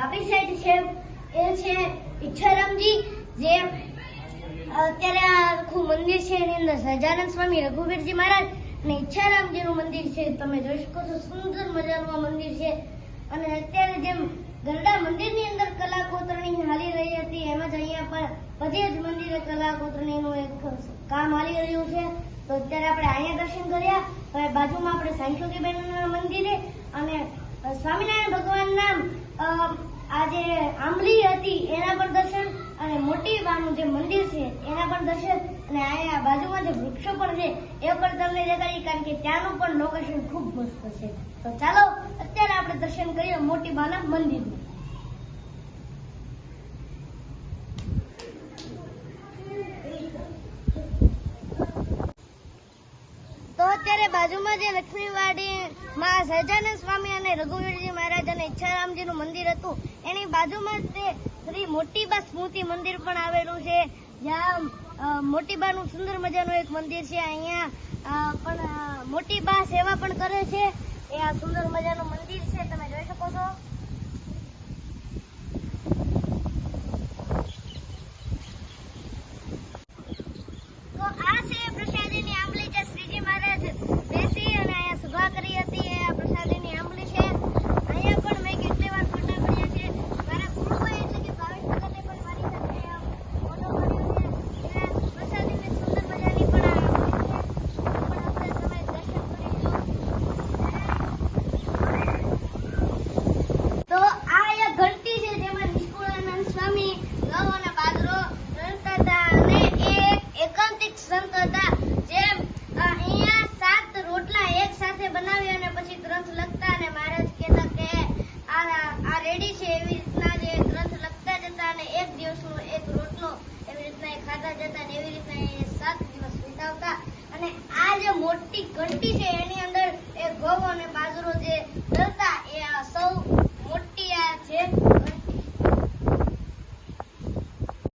ડાબી સાઈડ છે, એ છે ઈચ્છારામજી, જે અત્યારે આ આખું મંદિર છે, એની અંદર સજાનંદ સ્વામી રઘુવીરજી મહારાજ અને ઈચ્છારામજીનું મંદિર છે. તમે જોઈ શકો છો, સુંદર મજાનું આ મંદિર છે. અને અત્યારે જેમ ગરડા મંદિરની અંદર કલા કોતરણી હાલી રહી હતી, એમ જ અહીંયા પણ બધે જ મંદિરે કલા કોતરણીનું એક કામ હાલી રહ્યું છે. તો અત્યારે આપણે અહીંયા દર્શન કર્યા બાજુમાં આપણે સાંખ્યોગીબેનના મંદિરે સ્વામિનારાયણ ભગવાનના નામ આ જે આંબલી હતી, એના પણ દર્શન અને મોટી વાનું જે મંદિર છે, એના પણ દર્શન અને અહીંયા બાજુમાં જે વૃક્ષો પણ છે, એ પણ તમને દેખાડી કારણ કે ત્યાંનું પણ લોકેશન ખૂબ મસ્ત છે. તો ચાલો, અત્યારે આપણે દર્શન કરીએ મોટી બાના મંદિરનું તો અત્યારે બાજુમાં જે લક્ષ્મીવાડી માં સહજાનંદ સ્વામી અને રઘુવીરજી મહારાજ અને ઈચ્છારામજીનું મંદિર હતું, એની બાજુમાં તે શ્રી મોટીબા સ્મૃતિ મંદિર પણ આવેલું છે. જ્યાં મોટીબાનું સુંદર મજાનું એક મંદિર છે. અહીંયા પણ મોટીબા સેવા પણ કરે છે. એ આ સુંદર મજાનું મંદિર છે. તમે જોઈ શકો છો તો આ છે પ્રસાદીની આંબલી જે શ્રીજી મહારાજ બેસી અને અહીંયા સભા કરી હતી એ આ પ્રસાદીની આંબલી છે અહીંયા પણ મેં કેટલી વાર ફોટા પડ્યા છે મારા ગુરુભાઈ એટલે કે ભાવેશ ભગતે પણ મારી સાથે આ ફોટો પાડ્યો છે એટલે પ્રસાદીની સુંદર મજાની પણ આ આંબલી છે પણ આપણે તમે દર્શન કરી લો તો આ એક ઘંટી છે જેમાં નિષ્કુળાનંદ સ્વામી ઘઉં અને બાજરો રણતા હતા અને એ એક એકાંતિક સંત હતા જે અ, અહીંયા સાત રોટલા એક સાથે બનાવી અને પછી ગ્રંથ લખતા અને મહારાજ કહેતા કે આ આ રેડી છે એવી રીતના જે ગ્રંથ લખતા જતા અને એક દિવસનો એક રોટલો એવી રીતના એ ખાતા જતા અને એવી રીતના એ સાત દિવસ વિતાવતા અને આ જે મોટી ઘંટી છે એની અંદર એ ઘઉં અને બાજરો જે